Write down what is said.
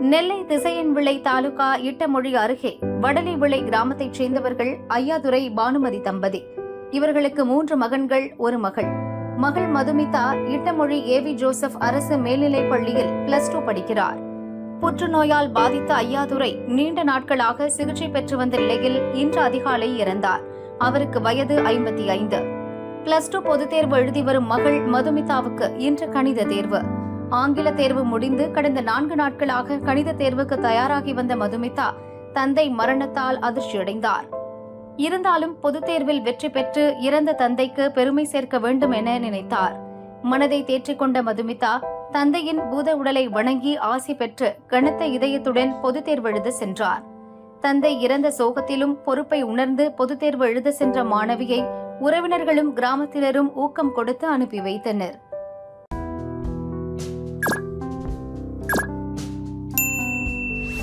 நெல்லை திசையன் விளை தாலுகா இட்டமொழி அருகே வடலி விளை கிராமத்தைச் சேர்ந்தவர்கள் ஐயாதுரை பானுமதி தம்பதி. இவர்களுக்கு மூன்று மகன்கள் ஒரு மகள். மகள் மதுமிதா இட்டமொழி ஏவி ஜோசப் அரசு மேல்நிலைப் பள்ளியில் பிளஸ் டூ படிக்கிறார். புற்றுநோயால் பாதித்த ஐயாதுரை நீண்ட நாட்களாக சிகிச்சை பெற்று வந்த நிலையில் இன்று அதிகாலை இறந்தார். அவருக்கு வயது ஐம்பத்தி ஐந்து. பிளஸ் டூ பொதுத் தேர்வு எழுதி வரும் மகள் மதுமிதாவுக்கு இன்று கணித தேர்வு. ஆங்கில தேர்வு முடிந்து கடந்த நான்கு நாட்களாக கணித தேர்வுக்கு தயாராகி வந்த மதுமிதா தந்தை மரணத்தால் அதிர்ச்சியடைந்தார். இருந்தாலும் பொதுத் தேர்வில் வெற்றி பெற்று இறந்த தந்தைக்கு பெருமை சேர்க்க வேண்டும் என நினைத்தார். மனதை தேற்றிக்கொண்ட மதுமிதா தந்தையின் பூத உடலை வணங்கி ஆசி பெற்று கனத்த இதயத்துடன் பொதுத் தேர்வு எழுத சென்றார். தந்தை இறந்த சோகத்திலும் பொறுப்பை உணர்ந்து பொதுத் தேர்வு எழுத சென்ற மாணவியை உறவினர்களும் கிராமத்தினரும் ஊக்கம் கொடுத்து அனுப்பி வைத்தனர்.